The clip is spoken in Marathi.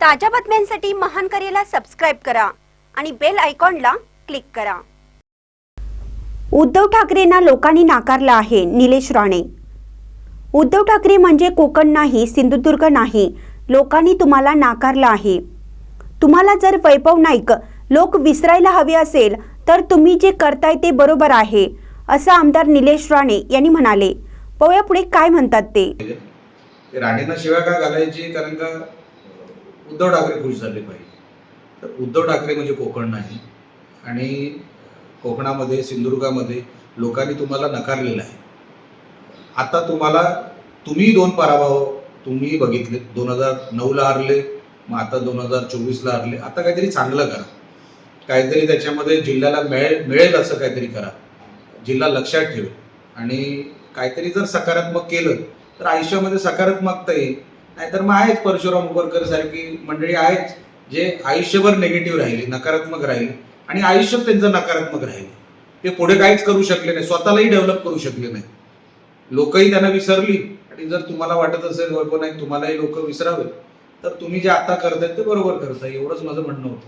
ताज्या बातम्यांसाठी महान करेला सबस्क्राईब करा आणि बेल आयकॉनला क्लिक करा. उद्धव ठाकरेंना लोकांनी नाकारला आहे निलेश राणे. उद्धव ठाकरे म्हणजे कोकण नाही सिंधुदुर्ग नाही. लोकांनी तुम्हाला नाकारला आहे. तुम्हाला जर वैभव नाईक लोक विसरायला हवे असेल तर तुम्ही जे करताय ते बरोबर आहे असं आमदार निलेश राणे यांनी म्हणाले. पाहूया पुढे काय म्हणतात ते? राणेंना शिवाय का घालायची? कारण का उद्धव ठाकरे खुश झाले पाहिजे. तर उद्धव ठाकरे म्हणजे कोकण नाही. आणि कोकणामध्ये सिंधुदुर्गामध्ये लोकांनी तुम्हाला नकारलेलं आहे. आता तुम्हाला तुम्ही दोन पराभव तुम्ही बघितले. दोन हजार नऊला हरले मग आता दोन हजार चोवीसला हरले. आता काहीतरी चांगलं करा. काहीतरी त्याच्यामध्ये जिल्ह्याला मिळेल मिळेल असं काहीतरी करा. जिल्हा लक्षात ठेव. आणि काहीतरी जर सकारात्मक केलं तर आयुष्यामध्ये सकारात्मकता येईल. नाहीतर मग आहेच परशुराम उबरकर सारखी मंडळी आहेच जे आयुष्यभर निगेटिव्ह राहिले नकारात्मक राहिले आणि आयुष्य त्यांचं नकारात्मक राहिले. ते पुढे काहीच करू शकले नाही स्वतःलाही डेव्हलप करू शकले नाही लोकही त्यांना विसरली आणि जर तुम्हाला वाटत असेल वैभव नाही तुम्हालाही लोक विसरावे तर तुम्ही जे आता करतायत ते बरोबर करताय एवढंच माझं म्हणणं होतं.